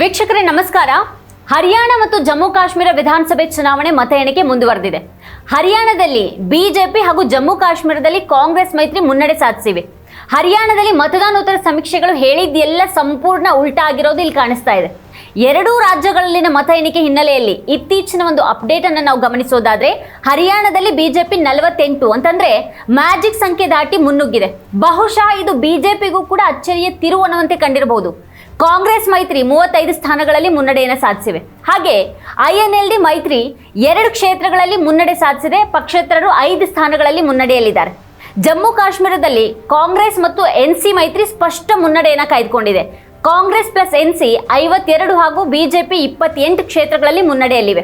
ವೀಕ್ಷಕರೇ, ನಮಸ್ಕಾರ. ಹರಿಯಾಣ ಮತ್ತು ಜಮ್ಮು ಕಾಶ್ಮೀರ ವಿಧಾನಸಭೆ ಚುನಾವಣೆ ಮತ ಎಣಿಕೆ ಮುಂದುವರೆದಿದೆ. ಹರಿಯಾಣದಲ್ಲಿ ಬಿಜೆಪಿ ಹಾಗೂ ಜಮ್ಮು ಕಾಶ್ಮೀರದಲ್ಲಿ ಕಾಂಗ್ರೆಸ್ ಮೈತ್ರಿ ಮುನ್ನಡೆ ಸಾಧಿಸಿವೆ. ಹರಿಯಾಣದಲ್ಲಿ ಮತದಾನೋತ್ತರ ಸಮೀಕ್ಷೆಗಳು ಹೇಳಿದ್ದೆಲ್ಲ ಸಂಪೂರ್ಣ ಉಲ್ಟಾ ಆಗಿರೋದು ಇಲ್ಲಿ ಕಾಣಿಸ್ತಾ ಇದೆ. ಎರಡೂ ರಾಜ್ಯಗಳಲ್ಲಿನ ಮತ ಎಣಿಕೆ ಹಿನ್ನೆಲೆಯಲ್ಲಿ ಇತ್ತೀಚಿನ ಒಂದು ಅಪ್ಡೇಟ್ ಅನ್ನು ನಾವು ಗಮನಿಸೋದಾದ್ರೆ, ಹರಿಯಾಣದಲ್ಲಿ ಬಿಜೆಪಿ ನಲವತ್ತೆಂಟು ಅಂತಂದ್ರೆ ಮ್ಯಾಜಿಕ್ ಸಂಖ್ಯೆ ದಾಟಿ ಮುನ್ನುಗ್ಗಿದೆ. ಬಹುಶಃ ಇದು ಬಿಜೆಪಿಗೂ ಕೂಡ ಅಚ್ಚರಿಯ ತಿರುವು ಅನ್ನುವಂತೆ ಕಂಡಿರಬಹುದು. ಕಾಂಗ್ರೆಸ್ ಮೈತ್ರಿ ಮೂವತ್ತೈದು ಸ್ಥಾನಗಳಲ್ಲಿ ಮುನ್ನಡೆಯನ್ನು ಸಾಧಿಸಿವೆ. ಹಾಗೆ ಐಎನ್ಎಲ್ಡಿ ಮೈತ್ರಿ ಎರಡು ಕ್ಷೇತ್ರಗಳಲ್ಲಿ ಮುನ್ನಡೆ ಸಾಧಿಸಿದೆ, ಪಕ್ಷೇತರರು ಐದು ಸ್ಥಾನಗಳಲ್ಲಿ ಮುನ್ನಡೆಯಲ್ಲಿದ್ದಾರೆ. ಜಮ್ಮು ಕಾಶ್ಮೀರದಲ್ಲಿ ಕಾಂಗ್ರೆಸ್ ಮತ್ತು ಎನ್ ಸಿ ಮೈತ್ರಿ ಸ್ಪಷ್ಟ ಮುನ್ನಡೆಯನ್ನು ಕಾಯ್ದುಕೊಂಡಿದೆ. ಕಾಂಗ್ರೆಸ್ ಪ್ಲಸ್ ಎನ್ ಸಿ ಐವತ್ತೆರಡು ಹಾಗೂ ಬಿಜೆಪಿ ಇಪ್ಪತ್ತೆಂಟು ಕ್ಷೇತ್ರಗಳಲ್ಲಿ ಮುನ್ನಡೆಯಲ್ಲಿವೆ.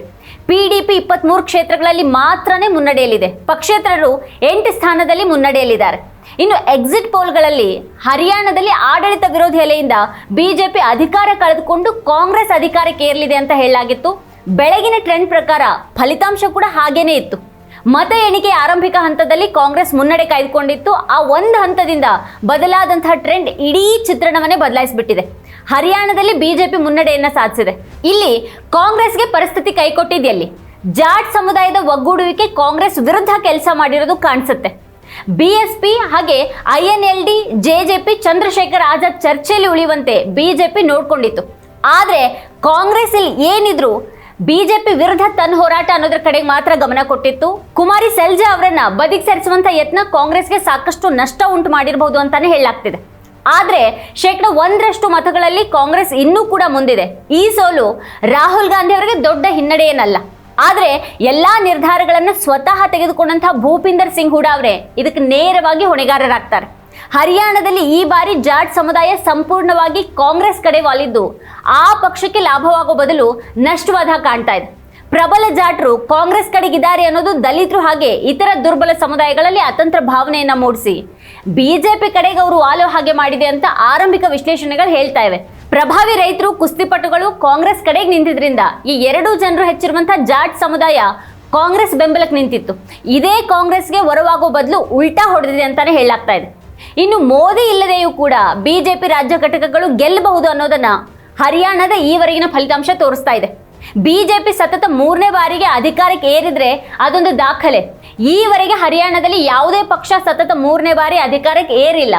ಪಿಡಿಪಿ ಇಪ್ಪತ್ತ್ಮೂರು ಕ್ಷೇತ್ರಗಳಲ್ಲಿ ಮಾತ್ರನೇ ಮುನ್ನಡೆಯಲ್ಲಿದೆ. ಪಕ್ಷೇತರರು ಎಂಟು ಸ್ಥಾನದಲ್ಲಿ ಮುನ್ನಡೆಯಲ್ಲಿದ್ದಾರೆ. ಇನ್ನು ಎಕ್ಸಿಟ್ ಪೋಲ್ಗಳಲ್ಲಿ ಹರಿಯಾಣದಲ್ಲಿ ಆಡಳಿತ ವಿರೋಧಿ ಅಲೆಯಿಂದ ಬಿಜೆಪಿ ಅಧಿಕಾರ ಕಳೆದುಕೊಂಡು ಕಾಂಗ್ರೆಸ್ ಅಧಿಕಾರಕ್ಕೆ ಏರಲಿದೆ ಅಂತ ಹೇಳಲಾಗಿತ್ತು. ಬೆಳಗಿನ ಟ್ರೆಂಡ್ ಪ್ರಕಾರ ಫಲಿತಾಂಶ ಕೂಡ ಹಾಗೇನೇ ಇತ್ತು. ಮತ ಎಣಿಕೆ ಆರಂಭಿಕ ಹಂತದಲ್ಲಿ ಕಾಂಗ್ರೆಸ್ ಮುನ್ನಡೆ ಕಾಯ್ದುಕೊಂಡಿತ್ತು. ಆ ಒಂದು ಹಂತದಿಂದ ಬದಲಾದಂತಹ ಟ್ರೆಂಡ್ ಇಡೀ ಚಿತ್ರಣವನ್ನೇ ಬದಲಾಯಿಸಿಬಿಟ್ಟಿದೆ. ಹರಿಯಾಣದಲ್ಲಿ ಬಿಜೆಪಿ ಮುನ್ನಡೆಯನ್ನ ಸಾಧಿಸಿದೆ. ಇಲ್ಲಿ ಕಾಂಗ್ರೆಸ್ಗೆ ಪರಿಸ್ಥಿತಿ ಕೈಕೊಟ್ಟಿದೆಯಲ್ಲಿ. ಜಾಟ್ ಸಮುದಾಯದ ಒಗ್ಗೂಡುವಿಕೆ ಕಾಂಗ್ರೆಸ್ ವಿರುದ್ಧ ಕೆಲಸ ಮಾಡಿರೋದು ಕಾಣಿಸುತ್ತೆ. ಬಿಎಸ್ಪಿ ಹಾಗೆ I N L D JJP Chandrashekhar Azad ಚರ್ಚೆಯಲ್ಲಿ ಉಳಿಯುವಂತೆ ಬಿಜೆಪಿ ನೋಡ್ಕೊಂಡಿತ್ತು. ಆದರೆ ಕಾಂಗ್ರೆಸ್ ಇಲ್ಲಿ ಏನಿದ್ರು ಬಿಜೆಪಿ ವಿರುದ್ಧ ತನ್ನ ಹೋರಾಟ ಅನ್ನೋದ್ರ ಕಡೆಗೆ ಮಾತ್ರ ಗಮನ ಕೊಟ್ಟಿತ್ತು. ಕುಮಾರಿ ಸೆಲ್ಜಾ ಅವರನ್ನ ಬದಿಗೆ ಸೇರಿಸುವಂತ ಯತ್ನ ಕಾಂಗ್ರೆಸ್ಗೆ ಸಾಕಷ್ಟು ನಷ್ಟ ಉಂಟು ಮಾಡಿರಬಹುದು ಅಂತಾನೆ ಹೇಳಲಾಗ್ತಿದೆ. ಆದರೆ ಶೇಕಡ ಒಂದರಷ್ಟು ಮತಗಳಲ್ಲಿ ಕಾಂಗ್ರೆಸ್ ಇನ್ನೂ ಕೂಡ ಮುಂದಿದೆ. ಈ ಸೋಲು ರಾಹುಲ್ ಗಾಂಧಿ ಅವರಿಗೆ ದೊಡ್ಡ ಹಿನ್ನಡೆ ಏನಲ್ಲ ಆದ್ರೆ ಎಲ್ಲಾ ನಿರ್ಧಾರಗಳನ್ನು ಸ್ವತಃ ತೆಗೆದುಕೊಂಡಂತಹ ಭೂಪಿಂದರ್ ಸಿಂಗ್ ಹೂಡಾ ಅವರೇ, ಇದಕ್ಕೆ ನೇರವಾಗಿ ಹೊಣೆಗಾರರಾಗ್ತಾರೆ. ಹರಿಯಾಣದಲ್ಲಿ ಈ ಬಾರಿ ಜಾಟ್ ಸಮುದಾಯ ಸಂಪೂರ್ಣವಾಗಿ ಕಾಂಗ್ರೆಸ್ ಕಡೆ ವಾಲಿದ್ದು, ಆ ಪಕ್ಷಕ್ಕೆ ಲಾಭವಾಗೋ ಬದಲು ನಷ್ಟವಾದ ಕಾಣ್ತಾ ಇದೆ. ಪ್ರಬಲ ಜಾಟ್ರು ಕಾಂಗ್ರೆಸ್ ಕಡೆಗಿದ್ದಾರೆ ಅನ್ನೋದು ದಲಿತರು ಹಾಗೆ ಇತರ ದುರ್ಬಲ ಸಮುದಾಯಗಳಲ್ಲಿ ಅತಂತ್ರ ಭಾವನೆಯನ್ನ ಮೂಡಿಸಿ. ಬಿಜೆಪಿ ಕಡೆಗೆ ಅವರು ವಾಲೋ ಹಾಗೆ ಮಾಡಿದೆ ಅಂತ ಆರಂಭಿಕ ವಿಶ್ಲೇಷಣೆಗಳು ಹೇಳ್ತಾ ಇವೆ. ಪ್ರಭಾವಿ ರೈತರು ಕುಸ್ತಿಪಟುಗಳು ಕಾಂಗ್ರೆಸ್ ಕಡೆಗೆ ನಿಂತಿದ್ರಿಂದ ಈ ಎರಡೂ ಜನರು ಹೆಚ್ಚಿರುವಂತಹ ಜಾಟ್ ಸಮುದಾಯ ಕಾಂಗ್ರೆಸ್ ಬೆಂಬಲಕ್ಕೆ ನಿಂತಿತ್ತು. ಇದೇ ಕಾಂಗ್ರೆಸ್ಗೆ ಹೊರವಾಗೋ ಬದಲು ಉಲ್ಟಾ ಹೊಡೆದಿದೆ ಅಂತಾನೆ ಹೇಳಲಾಗ್ತಾ ಇದೆ. ಇನ್ನು ಮೋದಿ ಇಲ್ಲದೆಯೂ ಕೂಡ ಬಿಜೆಪಿ ರಾಜ್ಯ ಘಟಕಗಳು ಗೆಲ್ಲಬಹುದು ಅನ್ನೋದನ್ನ ಹರಿಯಾಣದ ಈವರೆಗಿನ ಫಲಿತಾಂಶ ತೋರಿಸ್ತಾ ಇದೆ. ಬಿಜೆಪಿ ಸತತ ಮೂರನೇ ಬಾರಿಗೆ ಅಧಿಕಾರಕ್ಕೆ ಏರಿದ್ರೆ ಅದೊಂದು ದಾಖಲೆ. ಈವರೆಗೆ ಹರಿಯಾಣದಲ್ಲಿ ಯಾವುದೇ ಪಕ್ಷ ಸತತ ಮೂರನೇ ಬಾರಿ ಅಧಿಕಾರಕ್ಕೆ ಏರಿಲ್ಲ.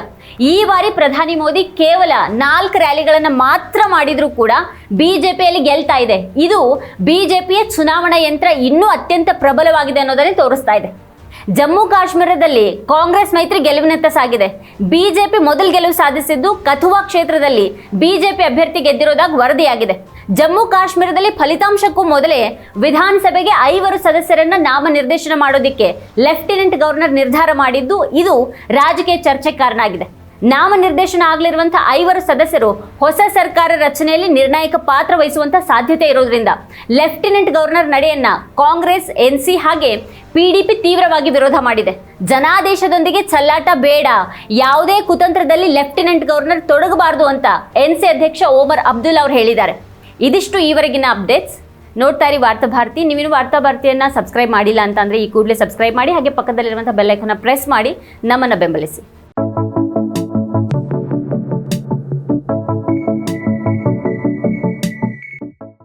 ಈ ಬಾರಿ ಪ್ರಧಾನಿ ಮೋದಿ ಕೇವಲ ನಾಲ್ಕು ರ್ಯಾಲಿಗಳನ್ನು ಮಾತ್ರ ಮಾಡಿದರೂ ಕೂಡ ಬಿಜೆಪಿಯಲ್ಲಿ ಗೆಲ್ತಾ ಇದೆ. ಇದು ಬಿಜೆಪಿಯ ಚುನಾವಣಾ ಯಂತ್ರ ಇನ್ನೂ ಅತ್ಯಂತ ಪ್ರಬಲವಾಗಿದೆ ಅನ್ನೋದನ್ನೇ ತೋರಿಸ್ತಾ ಇದೆ. ಜಮ್ಮು ಕಾಶ್ಮೀರದಲ್ಲಿ ಕಾಂಗ್ರೆಸ್ ಮೈತ್ರಿ ಗೆಲುವಿನತ್ತ ಸಾಗಿದೆ. ಬಿಜೆಪಿ ಮೊದಲು ಗೆಲುವು ಸಾಧಿಸಿದ್ದು ಕಥುವಾ ಕ್ಷೇತ್ರದಲ್ಲಿ ಬಿಜೆಪಿ ಅಭ್ಯರ್ಥಿ ಗೆದ್ದಿರೋದಾಗಿ ವರದಿಯಾಗಿದೆ. ಜಮ್ಮು ಕಾಶ್ಮೀರದಲ್ಲಿ ಫಲಿತಾಂಶಕ್ಕೂ ಮೊದಲೇ ವಿಧಾನಸಭೆಗೆ ಐವರು ಸದಸ್ಯರನ್ನ ನಾಮನಿರ್ದೇಶನ ಮಾಡೋದಿಕ್ಕೆ ಲೆಫ್ಟಿನೆಂಟ್ ಗವರ್ನರ್ ನಿರ್ಧಾರ ಮಾಡಿದ್ದು ಇದು ರಾಜಕೀಯ ಚರ್ಚೆ ಕಾರಣ ಆಗಿದೆ ನಾಮನಿರ್ದೇಶನ ಆಗಲಿರುವಂತಹ ಐವರು ಸದಸ್ಯರು ಹೊಸ ಸರ್ಕಾರ ರಚನೆಯಲ್ಲಿ ನಿರ್ಣಾಯಕ ಪಾತ್ರ ವಹಿಸುವಂತ ಸಾಧ್ಯತೆ ಇರೋದ್ರಿಂದ ಲೆಫ್ಟಿನೆಂಟ್ ಗವರ್ನರ್ ನಡೆಯನ್ನ ಕಾಂಗ್ರೆಸ್ ಎನ್ಸಿ ಹಾಗೆ ಪಿಡಿಪಿ ತೀವ್ರವಾಗಿ ವಿರೋಧ ಮಾಡಿದೆ. ಜನಾದೇಶದೊಂದಿಗೆ ಚಲ್ಲಾಟ ಬೇಡ. ಯಾವುದೇ ಕುತಂತ್ರದಲ್ಲಿ ಲೆಫ್ಟಿನೆಂಟ್ ಗವರ್ನರ್ ತೊಡಗಬಾರದು ಅಂತ ಎನ್ಸಿ ಅಧ್ಯಕ್ಷ ಓಮರ್ ಅಬ್ದುಲ್ ಅವರು ಹೇಳಿದ್ದಾರೆ. ಇದಿಷ್ಟು ಈವರೆಗಿನ ಅಪ್ಡೇಟ್ಸ್. ನೋಡ್ತಾ ಇರಿ ವಾರ್ತಾ ಭಾರತಿ. ನೀವಿನ್ನು ವಾರ್ತಾ ಭಾರತಿಯನ್ನ ಸಬ್ಸ್ಕ್ರೈಬ್ ಮಾಡಿಲ್ಲ ಅಂತಂದ್ರೆ ಈ ಕೂಡಲೇ ಸಬ್ಸ್ಕ್ರೈಬ್ ಮಾಡಿ, ಹಾಗೆ ಪಕ್ಕದಲ್ಲಿರುವಂಥ ಬೆಲ್ ಐಕನ್ನ ಪ್ರೆಸ್ ಮಾಡಿ, ನಮ್ಮನ್ನು ಬೆಂಬಲಿಸಿ.